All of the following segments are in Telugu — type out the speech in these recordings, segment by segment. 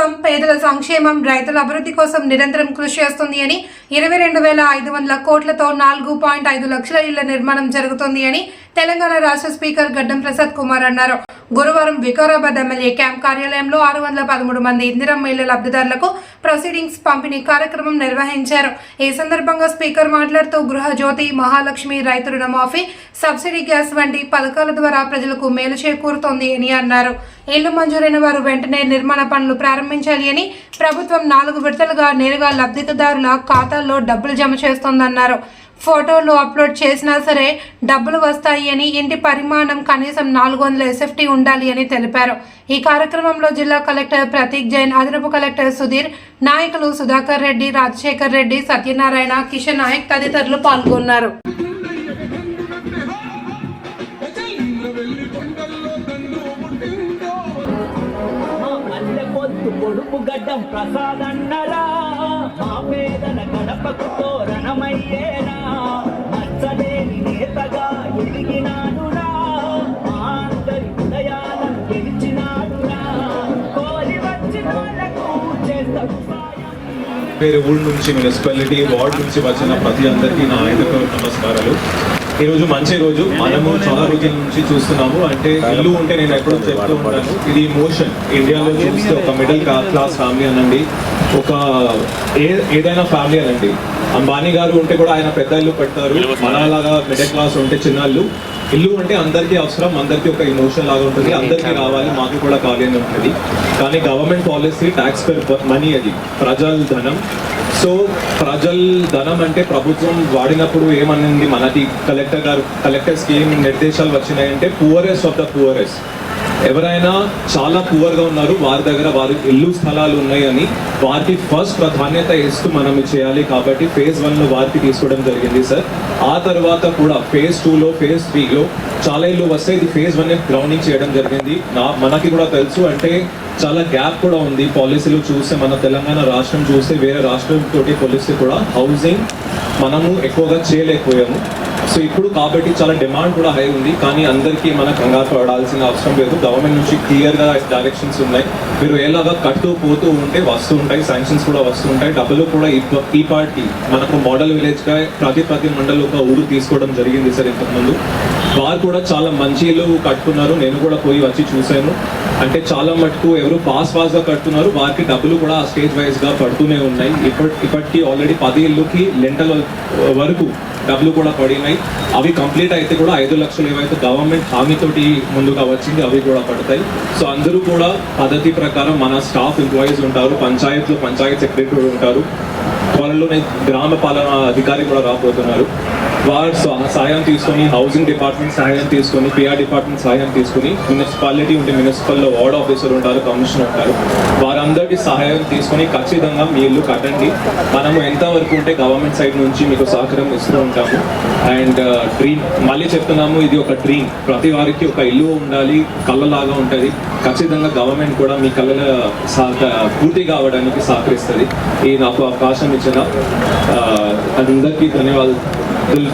ప్రభుత్వం పేదల సంక్షేమం రైతుల అభివృద్ధి కోసం నిరంతరం కృషి చేస్తుంది అని ఇరవై రెండు వేల ఐదు వందల కోట్లతో నాలుగు పాయింట్ ఐదు లక్షల ఇళ్ళ నిర్మాణం జరుగుతుంది అని తెలంగాణ రాష్ట్ర స్పీకర్ గడ్డం ప్రసాద్ కుమార్ అన్నారు. గురువారం వికారాబాద్ ఎమ్మెల్యే క్యాంప్ కార్యాలయంలో ఆరు వందల పదమూడు మంది ఇందిరమ్మ ఇళ్ళ లబ్ధిదారులకు ప్రొసీడింగ్స్ పంపిణీ కార్యక్రమం నిర్వహించారు. ఈ సందర్భంగా స్పీకర్ మాట్లాడుతూ గృహజ్యోతి మహాలక్ష్మి రైతు రుణమాఫీ సబ్సిడీ గ్యాస్ వంటి పథకాల ద్వారా ప్రజలకు మేలు చేకూరుతోంది అని అన్నారు. ఇళ్ళు మంజూరైన వారు వెంటనే నిర్మాణ పనులు ప్రారంభించాలి అని ప్రభుత్వం నాలుగు విడతలుగా నేరుగా లబ్ధిదారుల ఖాతా ఖాతాల్లో డబ్బులు జమ చేస్తోందన్నారు. ఫోటోలు అప్లోడ్ చేసినా సరే డబ్బులు వస్తాయి అని ఇంటి పరిమాణం కనీసం నాలుగు వందల ఎస్ఎఫ్టీ ఉండాలి అని తెలిపారు. ఈ కార్యక్రమంలో జిల్లా కలెక్టర్ ప్రతీక్ జైన్ అదనపు కలెక్టర్ సుధీర్ నాయకులు సుధాకర్ రెడ్డి రాజశేఖర్ రెడ్డి సత్యనారాయణ కిషన్ నాయక్ తదితరులు పాల్గొన్నారు. పొడుపు గడ్డం ప్రసాదన్నరా మా పేదల గడపకు తోరణమయ్యేనా? నచ్చలేని నేతగా ఎదిగినాడురా మా అందరి హృదయాలను గెలిచినాడురా కోరి వచ్చిన వాళ్ళకు చేస్తాడు వేరే ఊళ్ళ నుంచి మున్సిపాలిటీ వార్డ్ నుంచి వచ్చిన ప్రతి అందరికీ నా ఆయనకు నమస్కారాలు. ఈరోజు మంచి రోజు. మనము చాలా రోజుల నుంచి చూస్తున్నాము. అంటే ఇల్లు ఉంటే నేను ఎప్పుడో చెప్తూ ఉంటాను. ఇది మోషన్. ఇండియాలో చూస్తే ఒక మిడిల్ క్లాస్ ఫ్యామిలీ అనండి. ఒక ఏ ఏదైనా ఫ్యామిలీ అనండి. అంబానీ గారు ఉంటే కూడా ఆయన పెద్ద ఇల్లు పెడతారు మనలాగా మిడిల్ క్లాస్ ఉంటే చిన్న ఇల్లు ఇల్లు అంటే అందరికీ అవసరం అందరికీ ఒక ఇమోషన్ లాగా ఉంటుంది. అందరికీ రావాలి మాకు కూడా కావాలి అని ఉంటుంది. కానీ గవర్నమెంట్ పాలసీ ట్యాక్స్ మనీ అది. ప్రజల ధనం. సో ప్రజల ధనం అంటే ప్రభుత్వం వాడినప్పుడు ఏమనింది మనది? కలెక్టర్ గారు కలెక్టర్స్కి ఏం నిర్దేశాలు వచ్చినాయంటే పువరెస్ట్ ఆఫ్ ద పువరెస్ట్ ఎవరైనా చాలా పువర్గా ఉన్నారు వారి దగ్గర వారి ఇల్లు స్థలాలు ఉన్నాయని వారికి ఫస్ట్ ప్రాధాన్యత ఇస్తూ మనం చేయాలి కాబట్టి ఫేజ్ వన్ వారికి తీసుకోవడం జరిగింది సార్. ఆ తర్వాత కూడా ఫేజ్ టూలో ఫేజ్ త్రీలో చాలా ఇల్లు వస్తే ఇది ఫేజ్ వన్ గ్రౌండింగ్ చేయడం జరిగింది. నా మనకి కూడా తెలుసు అంటే చాలా గ్యాప్ కూడా ఉంది. పాలసీలు చూస్తే మన తెలంగాణ రాష్ట్రం చూస్తే వేరే రాష్ట్రం తోటి పోలిస్తే కూడా హౌసింగ్ మనము ఎక్కువగా చేయలేకపోయాము. సో ఇప్పుడు కాబట్టి చాలా డిమాండ్ కూడా హై ఉంది. కానీ అందరికీ మన కంగారు పడాల్సిన అవసరం లేదు. గవర్నమెంట్ నుంచి క్లియర్గా డైరెక్షన్స్ ఉన్నాయి. మీరు ఎలాగా కట్టు పోతూ ఉంటే వస్తూ ఉంటాయి. శాంక్షన్స్ కూడా వస్తూ ఉంటాయి. డబ్బులు కూడా ఈ పార్టీ మనకు మోడల్ విలేజ్గా ప్రతి ప్రతి మండలి ఒక ఊరు తీసుకోవడం జరిగింది సార్ ఇంతకుముందు. వారు కూడా చాలా మంచి కట్టుకున్నారు. నేను కూడా పోయి వచ్చి చూశాను. అంటే చాలా మటుకు ఎవరు పాస్ పాస్గా కడుతున్నారు వారికి డబ్బులు కూడా స్టేజ్ వైజ్గా పడుతూనే ఉన్నాయి. ఇప్పటి ఇప్పటికి ఆల్రెడీ పది ఇళ్ళుకి లెంటల వరకు డబ్బులు కూడా పడినాయి. అవి కంప్లీట్ అయితే కూడా ఐదు లక్షలు ఏవైతే గవర్నమెంట్ హామీతోటి ముందుగా వచ్చింది అవి కూడా పడతాయి. సో అందరూ కూడా పద్ధతి ప్రకారం మన స్టాఫ్ ఎంప్లాయీస్ ఉంటారు పంచాయత్లో పంచాయత్ సెక్రటరీ ఉంటారు. త్వరలోనే గ్రామ పాలన అధికారి కూడా రాబోతున్నారు. వారు సహాయం తీసుకొని హౌసింగ్ డిపార్ట్మెంట్ సహాయం తీసుకొని పిఆర్ డిపార్ట్మెంట్ సహాయం తీసుకొని మున్సిపాలిటీ ఉంటే మున్సిపల్లో వార్డ్ ఆఫీసర్ ఉంటారు కమిషనర్ ఉంటారు. వారందరికీ సహాయం తీసుకొని ఖచ్చితంగా మీ ఇల్లు కట్టండి. మనము ఎంతవరకు ఉంటే గవర్నమెంట్ సైడ్ నుంచి మీకు సహకారం ఇస్తూ ఉంటాము. అండ్ uh, డ్రీమ్ మళ్ళీ చెప్తున్నాము ఇది ఒక డ్రీమ్ ప్రతి వారికి ఒక ఇల్లు ఉండాలి కళ్ళలాగా ఉంటుంది. ఖచ్చితంగా గవర్నమెంట్ కూడా మీ కళ్ళ సహక పూర్తి కావడానికి సహకరిస్తుంది. ఈ నాకు అవకాశం ఇచ్చిన ఆ, అందరికీ ధన్యవాదాలు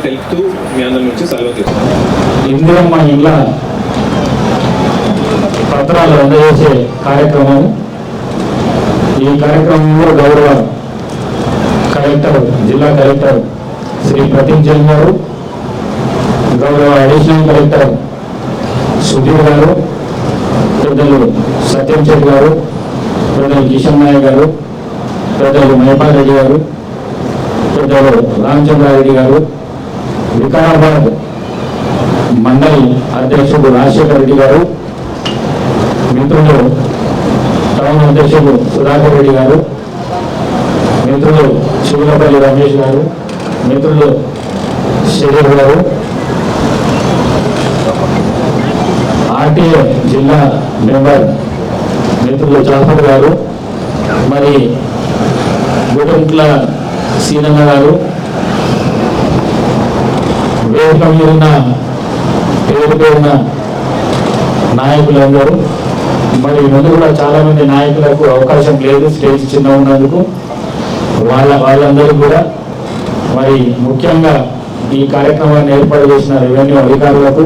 తెలుపుతూ మీ అందరి నుంచి సెలవు తీసుకున్నాను ఇందిరమ్మ పత్రాలు అందజేసే కార్యక్రమం. ఈ కార్యక్రమంలో గౌరవ కలెక్టర్ జిల్లా కలెక్టర్ శ్రీ ప్రతీక్ జైన్ గారు గౌరవ అడిషనల్ కలెక్టర్ సుధీర్ గారు పెద్దలు సత్యం చెట్టి గారు పెద్దలు కిషన్ నాయక్ గారు పెద్దలు మోహన్ రెడ్డి గారు పెద్దలు రామచంద్రారెడ్డి గారు వికారాబాద్ మండలి అధ్యక్షుడు రాజశేఖర రెడ్డి గారు మిత్రులు టౌన్ అధ్యక్షుడు సుధాకర్ రెడ్డి గారు మిత్రులు శివులపల్లి రమేష్ గారు మిత్రులు శరీర్ గారు. ఆర్టీఏ జిల్లా మెంబర్ మిత్రులు జాఫర్ గారు. మరి గుడంట్ల సీనన్న గారు. వేదిక మీద ఉన్న పేరు పేరున నాయకులందరూ మరి ముందు కూడా చాలా మంది నాయకులకు అవకాశం లేదు స్టేజ్ చిన్న ఉన్నందుకు. వాళ్ళ వాళ్ళందరూ కూడా మరి ముఖ్యంగా ఈ కార్యక్రమాన్ని ఏర్పాటు చేసిన రెవెన్యూ అధికారులకు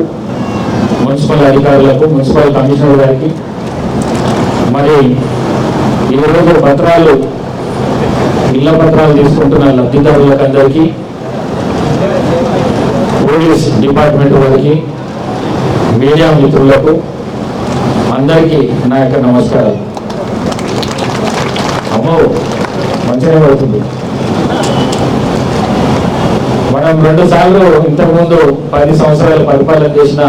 మున్సిపల్ అధికారులకు మున్సిపల్ కమిషనర్ గారికి. మరి ఈరోజు పత్రాలు ఇళ్ళ పత్రాలు తీసుకుంటున్న లబ్ధిదారులకు అందరికీ పోలీస్ డిపార్ట్మెంట్ వారికి మీడియా మిత్రులకు అందరికీ నా యొక్క నమస్కారాలు. అమ్మో మంచిగా పడుతుంది. మనం రెండు సార్లు ఇంతకుముందు పది సంవత్సరాలు పరిపాలన చేసిన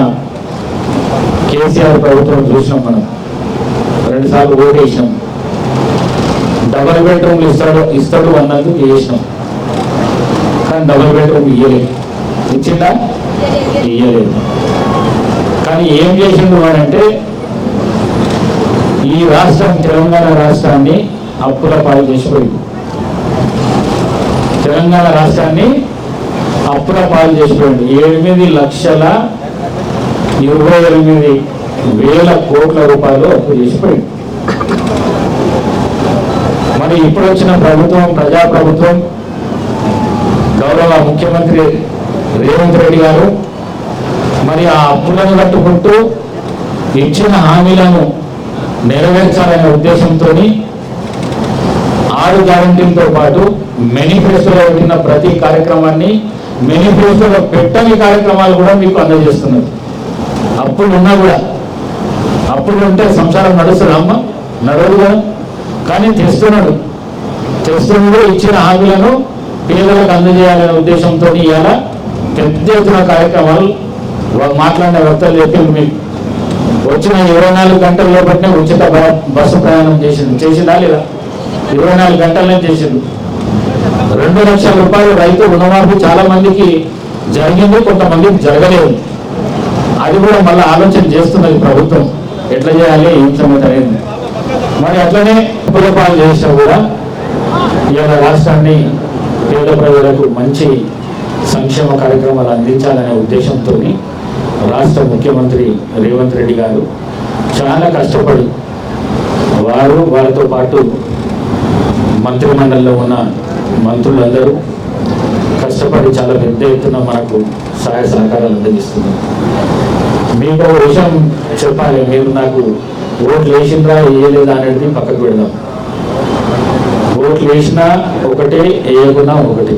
కేసీఆర్ ప్రభుత్వం చూసినాం మనం. రెండు సార్లు ఓటేసినాం. డబల్ బెడ్రూమ్లు ఇస్తాడు ఇస్తాడు అన్నందుకు చేసినాం. కానీ డబల్ బెడ్రూమ్ ఇయ్యలేదు. ఇచ్చిందా? ఇయ్యలేదు. కానీ ఏం చేసిండు అంటే ఈ రాష్ట్రం తెలంగాణ రాష్ట్రాన్ని అప్పుల పాలు చేసిపోయింది. తెలంగాణ రాష్ట్రాన్ని అప్పుల పాలు చేసిపోయింది. ఎనిమిది లక్షల ఇరవై ఎనిమిది వేల కోట్ల రూపాయలు అప్పు చేసిపోయింది. కానీ ఇప్పుడు వచ్చిన ప్రభుత్వం ప్రజా ప్రభుత్వం గౌరవ ముఖ్యమంత్రి రేవంత్ రెడ్డి గారు మరి ఆ అప్పులను కట్టుకుంటూ ఇచ్చిన హామీలను నెరవేర్చాలనే ఉద్దేశంతో ఆరు గ్యారంటీలతో పాటు మేనిఫెస్టోలో పెట్టిన ప్రతి కార్యక్రమాన్ని మేనిఫెస్టోలో పెట్టని కార్యక్రమాలు కూడా మీకు అందజేస్తున్నారు. అప్పులు ఉన్నా కూడా. అప్పులు ఉంటే సంసారం నడుస్తుంది అమ్మ? నడవదు కదా? కానీ తెస్తున్నాడు తెస్తున్నాడు ఇచ్చిన హామీలను పేదలకు అందజేయాలనే ఉద్దేశంతో ఇవాళ పెద్ద ఎత్తున కార్యక్రమాలు మాట్లాడిన వ్యక్తులు చెప్పి మీకు వచ్చిన ఇరవై నాలుగు గంటల లోపలనే ఉచిత బ- బస్సు ప్రయాణం చేసింది చేసిందా లేదా? ఇరవై నాలుగు గంటలనే చేసిండు. రెండు లక్షల రూపాయలు రైతు రుణమాఫీ చాలా మందికి జరిగింది కొంతమందికి జరగలేదు. అది కూడా మళ్ళీ ఆలోచన చేస్తున్నది ప్రభుత్వం. ఎట్లా చేయాలి ఏం సంగతి అనేది. మరి అట్లనే ఉపయోగాలు చేసినా కూడా ఇవాళ రాష్ట్రాన్ని పేద ప్రజలకు మంచి సంక్షేమ కార్యక్రమాలు అందించాలనే ఉద్దేశంతో రాష్ట్ర ముఖ్యమంత్రి రేవంత్ రెడ్డి గారు చాలా కష్టపడి వారు వారితో పాటు మంత్రిమండలిలో ఉన్న మంత్రులందరూ కష్టపడి చాలా పెద్ద ఎత్తున మనకు సహాయ సహకారాలు అందజేస్తున్నారు. మీకు ఒక విషయం చెప్పాలి మీరు నాకు ఓట్లు వేసిందా వేయలేదా అనేది పక్కకు పెడదాం. ఓట్లు వేసినా ఒకటే వేయకున్నా ఒకటి.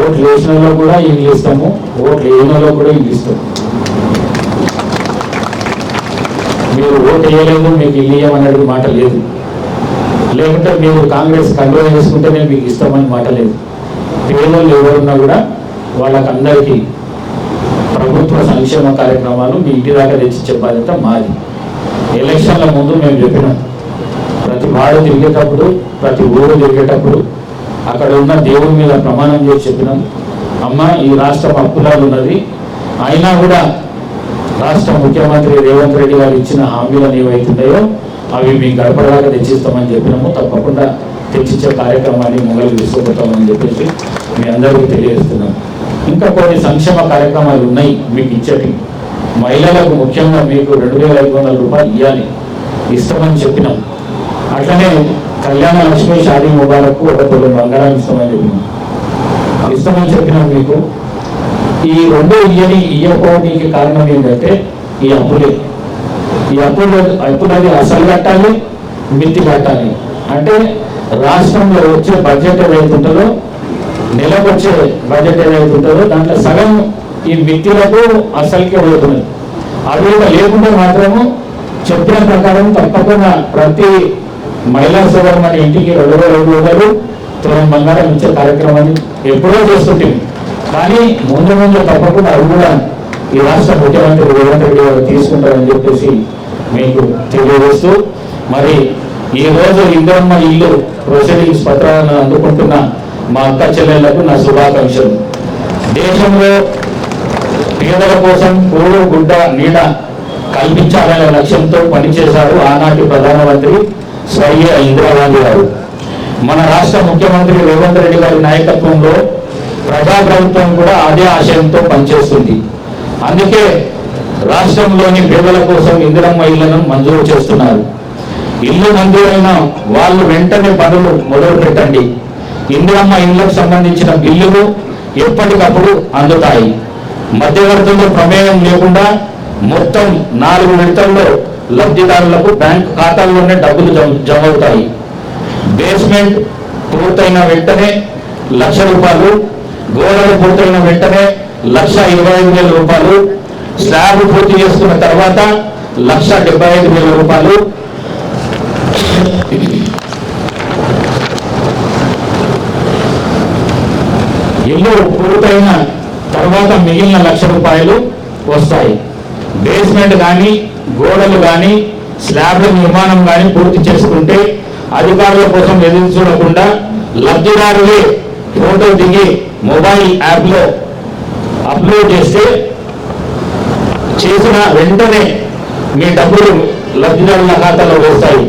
ఓట్లు వేసినలో కూడా ఇల్లు ఇస్తాము ఓట్లు వేయనలో కూడా ఇల్లు ఇస్తాము మీరు ఓటు వేయలేదు మీకు ఇల్లు ఇవ్వమనేది మాట లేదు. లేకుంటే మీరు కాంగ్రెస్ కంట్రోల్ చేసుకుంటే నేను మీకు ఇస్తామని మాట లేదు. పేదోళ్ళు ఎవరున్నా కూడా వాళ్ళకందరికీ ప్రభుత్వ సంక్షేమ కార్యక్రమాలు మీ ఇంటి దాకా తెచ్చి చెప్పాలంటే మాది. ఎలక్షన్ల ముందు మేము చెప్పినాం. ప్రతి వాడు తిరిగేటప్పుడు ప్రతి ఊరు తిరిగేటప్పుడు అక్కడ ఉన్న దేవుడి మీద ప్రమాణం చేసి చెప్పినాం. అమ్మ ఈ రాష్ట్రం అప్పులాలు ఉన్నది. అయినా కూడా రాష్ట్ర ముఖ్యమంత్రి రేవంత్ రెడ్డి గారు ఇచ్చిన హామీలను ఏవైతున్నాయో అవి మీ గడపడలాగా తెచ్చిస్తామని చెప్పినాము. తప్పకుండా తెచ్చిచ్చే కార్యక్రమాన్ని మొదలు తీసుకుపోతామని చెప్పేసి మీ అందరికీ తెలియజేస్తున్నాం. ఇంకా కొన్ని సంక్షేమ కార్యక్రమాలు ఉన్నాయి మీకు ఇచ్చేటివి మహిళలకు ముఖ్యంగా మీకు రెండు వేల ఐదు వందల రూపాయలు ఇవ్వాలి ఇస్తామని చెప్పినాం. అట్లనే కళ్యాణ లక్ష్మి షాదీ ముబారకు ఒక తొలి బంగారం ఇస్తామని చెప్పినాం. ఇస్తామని చెప్పినాం మీకు. ఈ రెండు ఇయ్యని ఇయ్యకపోవడానికి కారణం ఏంటంటే ఈ అప్పులే. ఈ అప్పులు అప్పులది అసలు కట్టాలి మిత్తి కట్టాలి. అంటే రాష్ట్రంలో వచ్చే బడ్జెట్ ఏదైతే ఉంటుందో నెలకు వచ్చే బడ్జెట్ ఏదైతే ఉంటుందో దాంట్లో సగం ఈ వ్యక్తులకు అసలుకే పోతున్నది అవి లేకుండా మాత్రము చెప్పిన ప్రకారం తప్పకుండా ప్రతి మహిళా సోదరు మన ఇంటికి రెండు వేల ఐదు వందలు తులం బంగారం ఇచ్చే కార్యక్రమాన్ని ఎప్పుడో చేస్తుంటుంది. కానీ ముందు ముందు తప్పకుండా అవి కూడా ఈ రాష్ట్ర ముఖ్యమంత్రి రేవంత్ రెడ్డి గారు తీసుకుంటారని చెప్పేసి మీకు తెలియజేస్తూ మరి ఈ రోజు ఇందరమ్మ ఇల్లు ప్రొసీడింగ్స్ పత్రాలను అందుకుంటున్న మా అక్క చెల్లెళ్ళకు నా శుభాకాంక్షలు. దేశంలో పేదల కోసం కూడు గుడ్డ నీడ కల్పించాలనే లక్ష్యంతో పనిచేశారు ఆనాటి ప్రధానమంత్రి స్వర్గీయ ఇందిరాగాంధీ గారు. మన రాష్ట్ర ముఖ్యమంత్రి రేవంత్ రెడ్డి గారి నాయకత్వంలో ప్రజా ప్రభుత్వం కూడా అదే ఆశయంతో పనిచేస్తుంది. అందుకే రాష్ట్రంలోని పేదల కోసం ఇందిరమ్మ ఇళ్ళను మంజూరు చేస్తున్నారు. ఇల్లు మంజూరైన వాళ్ళు వెంటనే పనులు మొదలు పెట్టండి ఇందిరమ్మ ఇళ్ళకు సంబంధించిన బిల్లులు ఎప్పటికప్పుడు అందుతాయి. మధ్యవర్తుల ప్రమేయం లేకుండా మొత్తం నాలుగు విడతల్లో లబ్ధిదారులకు బ్యాంక్ ఖాతాల్లోనే డబ్బులు జమ జమ అవుతాయి బేస్మెంట్ పూర్తయిన వెంటనే లక్ష రూపాయలు గోడలు పూర్తయిన వెంటనే లక్ష ఇరవై ఐదు వేల రూపాయలు స్లాబ్ పూర్తి చేసుకున్న తర్వాత లక్ష డెబ్బై ఐదు వేల రూపాయలు. ఇల్లు పూర్తయిన తర్వాత మిగిలిన లక్ష రూపాయలు వస్తాయి. బేస్మెంట్ కానీ గోడలు కానీ స్లాబ్ల నిర్మాణం కానీ పూర్తి చేసుకుంటే అధికారుల కోసం ఎదురు చూడకుండా లబ్ధిదారులే ఫోటో దిగి మొబైల్ యాప్లో అప్లోడ్ చేస్తే చేసిన వెంటనే మీ డబ్బులు లబ్ధిదారుల ఖాతాలో వేస్తాయి.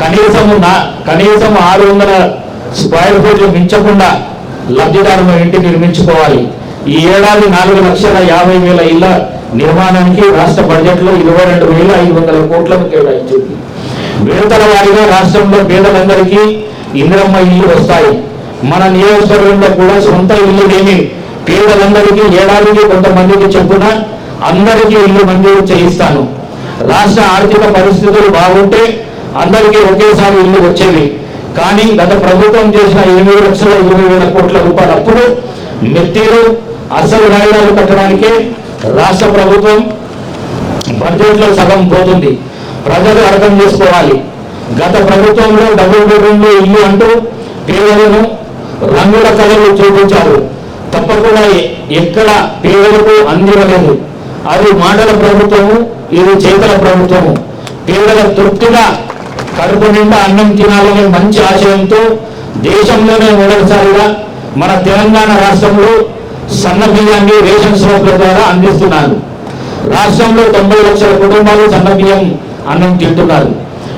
కనీసము నా కనీసం ఆరు వందల స్క్వేర్ ఫీట్లు మించకుండా లబ్ధిదారుల ఇంటి నిర్మించుకోవాలి. ఈ ఏడాది నాలుగు లక్షల యాభై వేల ఇళ్ళ నిర్మాణానికి రాష్ట్ర బడ్జెట్లో ఇరవై రెండు వేల ఐదు వందల కోట్లను కేటాయించింది. విడతల వారిగా రాష్ట్రంలో పేదలందరికీ ఇంద్రమ్మ ఇల్లు వస్తాయి. మన నియోజకవర్గంలో కూడా సొంత ఇల్లు లేని పేదలందరికీ ఏడాదికి కొంతమందికి చెప్పున అందరికీ ఇల్లు మంజూరు చేయిస్తాను. రాష్ట్ర ఆర్థిక పరిస్థితులు బాగుంటే అందరికీ ఒకేసారి ఇల్లు వచ్చేవి. కానీ గత ప్రభుత్వం చేసిన ఎనిమిది లక్షల ఇరవై వేల కోట్ల రూపాయల అప్పుడు మెత్తీలు అసలు రాయిదాలు కట్టడానికే రాష్ట్ర ప్రభుత్వం బడ్జెట్లో సగం పోతుంది. ప్రజలు అర్థం చేసుకోవాలి. గత ప్రభుత్వంలో డబుల్ బెడ్రూమ్లు ఇల్లు అంటూ పేదలను రంగుల కళలు చూపించారు. తప్పకుండా ఎక్కడ పేదలకు అందివ్వలేదు. అది మాటల ప్రభుత్వము ఇది చేతల ప్రభుత్వము. పేదల తృప్తిగా కడుపు నిండా అన్నం తినాలనే మంచి ఆశయంతో దేశంలోనే మొదటిసారిగా మన తెలంగాణ రాష్ట్రంలో సన్న బియ్యాన్ని రేషన్ షాపుల ద్వారా అందిస్తున్నారు. రాష్ట్రంలో తొంభై లక్షల కుటుంబాలు సన్న బియ్యం అన్నం తింటున్నారు.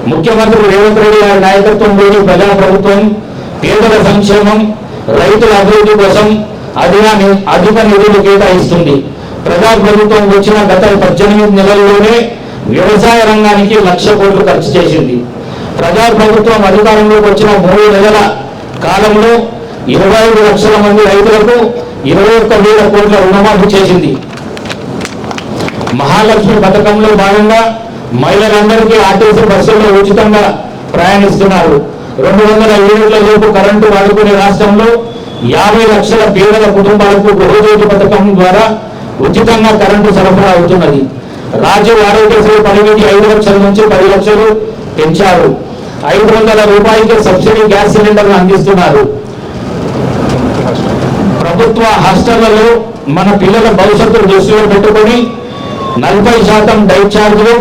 ముఖ్యమంత్రి రేవంత్ రెడ్డి గారి నాయకత్వంలోని ప్రజా ప్రభుత్వం పేదల సంక్షేమం రైతుల అభివృద్ధి కోసం అధిక ని- అధిక నిధులు కేటాయిస్తుంది. ప్రజా ప్రభుత్వం వచ్చిన గత పద్దెనిమిది నెలల్లోనే వ్యవసాయ రంగానికి లక్ష కోట్లు ఖర్చు చేసింది. ప్రజా ప్రభుత్వం అధికారంలోకి వచ్చిన మూడు నెలల కాలంలో ఇరవై ఐదు లక్షల మంది రైతులకు ఇరవై ఒక్క వేల కోట్ల రుణమాఫీ చేసింది. మహాలక్ష్మి పథకంలో భాగంగా మహిళలందరికీ ఆర్టీసీ బస్సుల్లో ఉచితంగా ప్రయాణిస్తున్నారు. రెండు వందల యూనిట్ల లోపు కరెంటు వాడుకునే రాష్ట్రంలో యాభై లక్షల పేదల కుటుంబాలకు గృహజ్యోతి పథకం ద్వారా ఉచితంగా కరెంటు సరఫరా అవుతున్నది. రాజీవ్ ఆరోగ్యశ్రీ పరిమితి ఐదు లక్షల నుంచి పది లక్షలు పెంచారు. ఐదు వందల రూపాయలకి సబ్సిడీ గ్యాస్ సిలిండర్లు అందిస్తున్నారు. ప్రభుత్వ హాస్టళ్ళలో మన పిల్లల భవిష్యత్తు దృష్టిలో పెట్టుకొని నలభై శాతం డైట్ ఛార్జీలు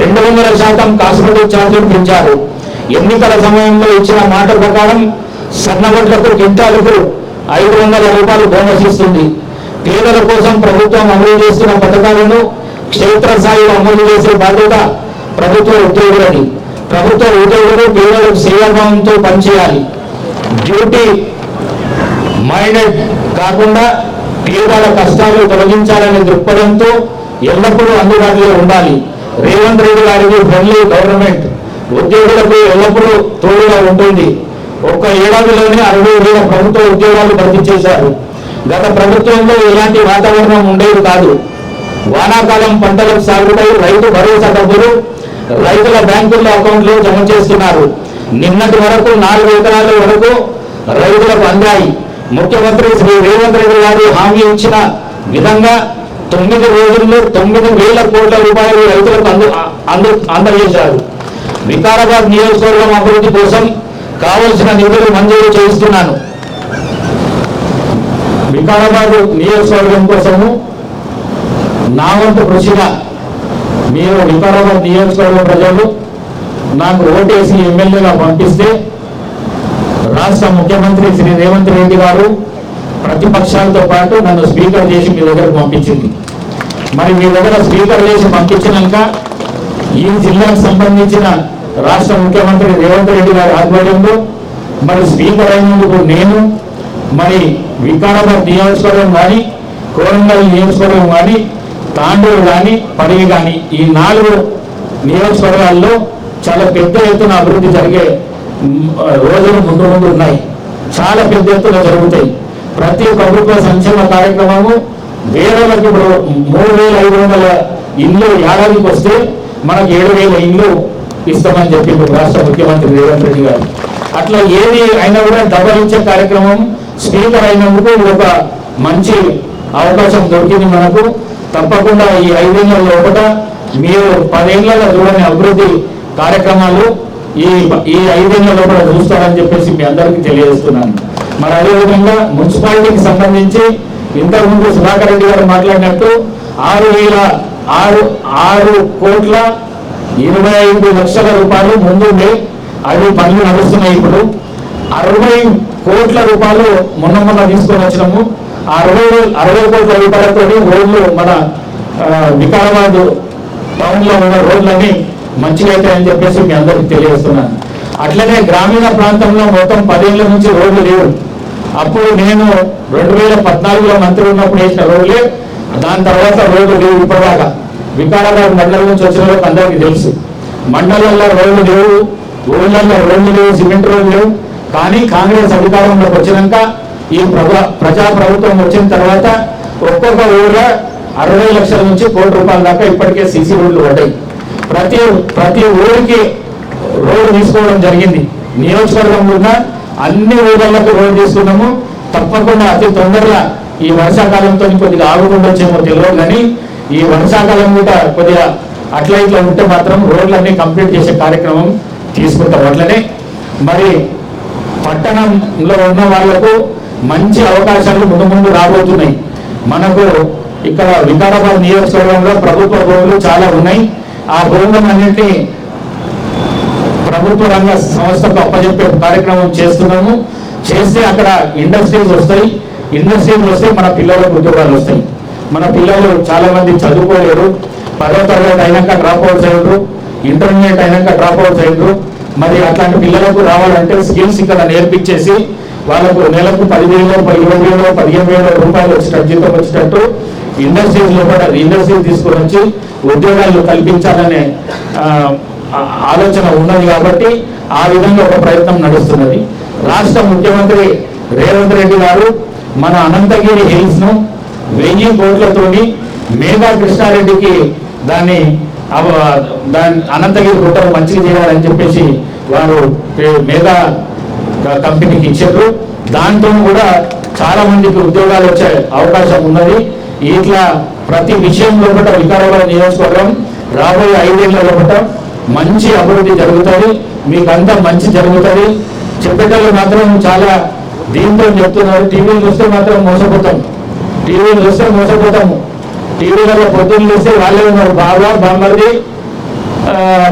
రెండు వందల శాతం కాస్మెటిక్ ఛార్జీలు పెంచారు. ఎన్నికల సమయంలో ఇచ్చిన మాట ప్రకారం సన్నబట్లకు క్వింటాలకు ఐదు వందల రూపాయలు బోనస్ ఇస్తుంది. పేదల కోసం ప్రభుత్వం అమలు చేస్తున్న పథకాలను క్షేత్రస్థాయిలో అమలు చేసే బాధ్యత ప్రభుత్వ ఉద్యోగులని. ప్రభుత్వ ఉద్యోగులు పేదలకు సేవాభావంతో పనిచేయాలి. డ్యూటీ మైండెడ్ కాకుండా పేదల కష్టాలు తొలగించాలనే దృక్పథంతో ఎల్లప్పుడూ అందుబాటులో ఉండాలి. రేవంత్ రెడ్డి గారికి ఫ్రెండ్లీ గవర్నమెంట్ ఉద్యోగులకు ఎల్లప్పుడూ తోడుగా ఉంటుంది. ఒక్క ఏడాదిలోనే అరవై వేల ప్రభుత్వ ఉద్యోగాలు భర్తీ చేశారు. గత ప్రభుత్వంలో ఇలాంటి వాతావరణం ఉండేది కాదు. వానాకాలం పంటలకు సాగుపై రైతు భరోసా డబ్బులు రైతుల బ్యాంకుల్లో అకౌంట్లో జమ చేస్తున్నారు. నిన్నటి వరకు నాలుగు ఎకరాల వరకు రైతులకు అందాయి. ముఖ్యమంత్రి శ్రీ రేవంత్ రెడ్డి గారు హామీ ఇచ్చిన విధంగా తొమ్మిది రోజుల్లో తొమ్మిది వేల కోట్ల రూపాయలు రైతులకు అందు అందు అందజేశారు. వికారాబాద్ నియోజకవర్గం అభివృద్ధి కోసం కావలసిన నిధులు మంజూరు చేయిస్తున్నాను. వికారాబాద్ నియోజకవర్గం కోసము నా వంతు కృషిగా మీరు వికారాబాద్ నియోజకవర్గ ప్రజలు నాకు ఓటేసి ఎమ్మెల్యేగా పంపిస్తే రాష్ట్ర ముఖ్యమంత్రి శ్రీ రేవంత్ రెడ్డి గారు ప్రతిపక్షాలతో పాటు నన్ను స్పీకర్ చేసి మీ దగ్గరకు పంపించింది. మరి మీ దగ్గర స్పీకర్ చేసి పంపించినాక ఈ జిల్లాకు సంబంధించిన రాష్ట్ర ముఖ్యమంత్రి రేవంత్ రెడ్డి గారి ఆధ్వర్యంలో మరి స్పీకర్ అయినందుకు నేను మరి వికారాబాద్ నియోజకవర్గం కానీ కోరంగల్ నియోజకవర్గం కానీ తాండూరు కానీ పరిగి కానీ ఈ నాలుగు నియోజకవర్గాల్లో చాలా పెద్ద ఎత్తున అభివృద్ధి జరిగే రోజులు ముందు ముందు ఉన్నాయి. చాలా పెద్ద ఎత్తున జరుగుతాయి. ప్రతి ప్రభుత్వ సంక్షేమ కార్యక్రమము వేరేలకు ఇప్పుడు మూడు వేల ఐదు వందల ఇల్లు ఏడాదికి వస్తే మనకు ఏడు వేల ఇల్లు ఇస్తామని చెప్పి రాష్ట్ర ముఖ్యమంత్రి రేవంత్ రెడ్డి గారు. అట్లా ఏది అయినా కూడా డబల్ ఇచ్చే కార్యక్రమం స్పీకర్ అయినందుకు ఇది ఒక మంచి అవకాశం దొరికింది మనకు. తప్పకుండా ఈ ఐదేళ్ళ లోపల మీరు పదేళ్ళలో చూడని అభివృద్ధి కార్యక్రమాలు ఈ ఈ ఐదేళ్ళ లోపల చూస్తారని చెప్పేసి మీ అందరికీ తెలియజేస్తున్నాను. మరి అదేవిధంగా మున్సిపాలిటీకి సంబంధించి ఇంతకుముందు సుధాకర్ రెడ్డి గారు మాట్లాడినట్టు ఆరు వేల ఆరు ఆరు కోట్ల ఇరవై ఐదు లక్షల రూపాయలు ముందుండే అవి పనులు నడుస్తున్నాయి ఇప్పుడు. అరవై కోట్ల రూపాయలు మొన్న మొన్న తీసుకొని వచ్చినాము. ఆ అరవై అరవై కోట్ల రూపాయలతో రోడ్లు మన వికారాబాద్ టౌన్లో ఉన్న రోడ్లన్నీ మంచిగా అవుతాయని చెప్పేసి మీ అందరికి తెలియజేస్తున్నాను. అట్లనే గ్రామీణ ప్రాంతంలో మొత్తం పదేళ్ళ నుంచి రోడ్లు లేవు. అప్పుడు నేను రెండు వేల పద్నాలుగులో మంత్రి ఉన్నప్పుడు వేసిన రోడ్లే దాని తర్వాత రోడ్లు లేవు ఇప్పటిదాకా. వికారాబాద్ మండలం నుంచి వచ్చిన వాళ్ళకి అందరికీ తెలుసు. మండలంలో రోడ్లు లేవు ఊళ్ళల్లో రోడ్లు లేవు సిమెంట్ రోడ్లు లేవు. కానీ కాంగ్రెస్ అధికారంలోకి వచ్చినాక ఈ ప్రభా ప్రజా ప్రభుత్వం వచ్చిన తర్వాత ఒక్కొక్క ఊళ్ళో అరవై లక్షల నుంచి కోటి రూపాయల దాకా ఇప్పటికే సీసీ రోడ్లు పడ్డాయి. ప్రతి ప్రతి ఊరికి రోడ్డు తీసుకోవడం జరిగింది. నియోజకవర్గంలో ఉన్న అన్ని ఊళ్ళకు రోడ్డు తీసుకున్నాము. తప్పకుండా అతి తొందరగా ఈ వర్షాకాలంతో కొద్దిగా ఆగుకుండొచ్చేమో తెలియదు కానీ ఈ వర్షాకాలం కూడా కొద్దిగా అట్లా ఇట్లా ఉంటే మాత్రం రోడ్లన్నీ కంప్లీట్ చేసే కార్యక్రమం తీసుకుంటాం అట్లనే. మరి పట్టణంలో ఉన్న వాళ్ళకు మంచి అవకాశాలు ముందు ముందు రాబోతున్నాయి. మనకు ఇక్కడ వికారాబాద్ నియోజకవర్గంలో ప్రభుత్వ భూములు చాలా ఉన్నాయి. ఆ భూములన్నింటినీ ప్రభుత్వ రంగ సంస్థకు అప్పచెప్పే కార్యక్రమం చేస్తున్నాము. చేస్తే అక్కడ ఇండస్ట్రీస్ వస్తాయి. ఇండస్ట్రీస్ వస్తే మన పిల్లలకు ఉద్యోగాలు వస్తాయి. మన పిల్లలు చాలా మంది చదువుకోలేరు. పదో తరగతి అయినాక డ్రాప్ అవుట్స్ అయ్యారు ఇంటర్మీడియట్ అయినాక డ్రాప్ అవుట్స్ అయ్యారు మరి అట్లాంటి పిల్లలకు రావాలంటే స్కిల్స్ ఇక్కడ నేర్పించేసి వాళ్ళకు నెలకు పదివేలు ఇరవై వేలు పదిహేను వేల రూపాయలు వచ్చేటట్టు జీతం వచ్చేటట్టు ఇండస్ట్రీస్లో కూడా ఇండస్ట్రీస్ తీసుకొని వచ్చి ఉద్యోగాలు కల్పించాలనే ఆలోచన ఉన్నది కాబట్టి ఆ విధంగా ఒక ప్రయత్నం నడుస్తున్నది. రాష్ట్ర ముఖ్యమంత్రి రేవంత్ రెడ్డి గారు మన అనంతగిరి హిల్స్ను వెయ్యి కోట్లతోని మేఘా కృష్ణారెడ్డికి దాన్ని అవ- దాని అనంతగిరి గుట్టను మంచిగా చేయాలని చెప్పేసి వారు మేఘా కంపెనీకి ఇచ్చారు. దాంతో కూడా చాలా మందికి ఉద్యోగాలు వచ్చే అవకాశం ఉన్నది. ఇట్లా ప్రతి విషయం లోపల వికారాబాద్ నియోజకవర్గం రాబోయే ఐదేళ్ళ లోపల మంచి అభివృద్ధి జరుగుతుంది. మీకంతా మంచి జరుగుతుంది. చెప్పేటప్పుడు మాత్రం చాలా దీంతో చెప్తున్నారు. టీవీలు చూస్తే మాత్రం మోసపోతాం. టీవీలు చూస్తే మోసపోతాము టీవీలలో పొద్దున్న చూస్తే వాళ్ళే ఉన్నారు. బాబా బామ్మర్ది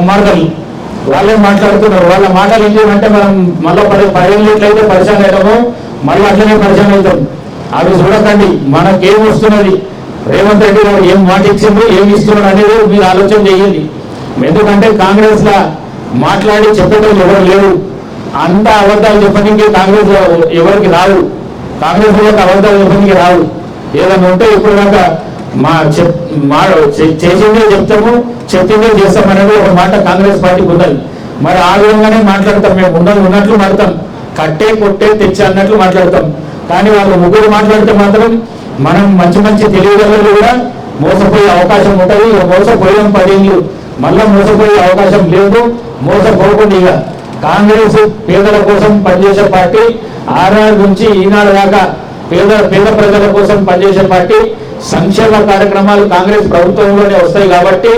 మరదలు. వాళ్ళే మాట్లాడుతున్నారు. వాళ్ళ మాటలు ఏం మనం మళ్ళీ పది పదిహేను ఎట్లయితే పరిచయం అవుతాము. మళ్ళీ అట్లనే పరిచయం అవుతాం. అవి చూడకండి మనకేం వస్తున్నది? రేవంత్ రెడ్డి గారు ఏం మాట ఇచ్చిండ్రు ఏం ఇస్తున్నాడు అనేది మీరు ఆలోచన చేయండి. ఎందుకంటే కాంగ్రెస్ లా మాట్లాడి చెప్పేటోళ్ళు ఎవరు లేరు. అంత అబద్ధాలు చెప్పడానికి కాంగ్రెస్ ఎవరికి రావు కాంగ్రెస్ వాళ్ళకి అబద్ధాలు చెప్పడానికి రావు ఏదైనా ఉంటే ఇప్పుడు దాకా మా చెప్ మా చేసిందే చెప్తాము చెప్పిందే చేస్తామనేది ఒక మాట కాంగ్రెస్ పార్టీకి ఉన్నది మరి ఆ విధంగానే మాట్లాడతాం మేము. ఉన్నది ఉన్నట్లు మాడతాం కట్టే కొట్టే తెచ్చే అన్నట్లు మాట్లాడతాం. కానీ వాళ్ళు ముగ్గురు మాట్లాడితే మాత్రం మనం మంచి మంచి తెలివిగలలు కూడా మోసపోయే అవకాశం ఉంటుంది. ఇక మోసపోయాం పదేళ్ళు మోసపోయే అవకాశం లేదు. మోసపోకుండా ఇక కాంగ్రెస్ పేదల కోసం పనిచేసే పార్టీ ఆర్ఆర్ నుంచి ఈనాడు దాకా పేద పేద ప్రజల కోసం పనిచేసే పార్టీ సంక్షేమ కార్యక్రమాలు కాంగ్రెస్ ప్రభుత్వంలోనే వస్తాయి కాబట్టి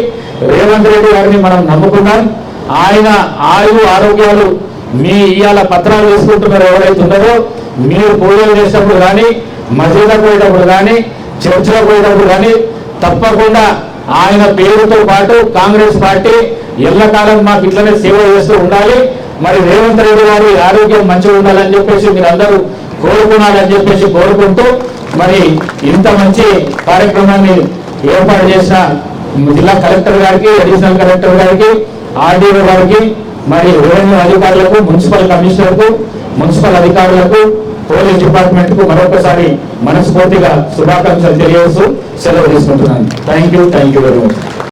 రేవంత్ రెడ్డి గారిని మనం నమ్ముకున్నాం ఆయన ఆయు ఆరోగ్యాలు మీ ఇవాళ పత్రాలు తీసుకుంటున్నారు ఎవరైతే ఉన్నారో మీరు పూజలు చేసేటప్పుడు కానీ మసీదకు పోయేటప్పుడు కానీ చర్చిలకు పోయేటప్పుడు కానీ తప్పకుండా ఆయన పేరుతో పాటు కాంగ్రెస్ పార్టీ ఎల్లకాలం మాకు ఇట్లనే సేవ చేస్తూ ఉండాలి. మరి రేవంత్ రెడ్డి గారి ఆరోగ్యం మంచిగా ఉండాలని చెప్పేసి మీరు అందరూ కోరుకున్నారని చెప్పేసి కోరుకుంటూ మరి ఇంత మంచి కార్యక్రమాన్ని ఏర్పాటు చేసిన జిల్లా కలెక్టర్ గారికి అడిషనల్ కలెక్టర్ గారికి ఆర్డీఓ గారికి మరి రెవెన్యూ అధికారులకు మున్సిపల్ కమిషనర్కు మున్సిపల్ అధికారులకు పోలీస్ డిపార్ట్మెంట్కు మరొకసారి మనస్ఫూర్తిగా శుభాకాంక్షలు తెలియజేస్తూ సెలవు తీసుకుంటున్నాను. Thank you thank you very much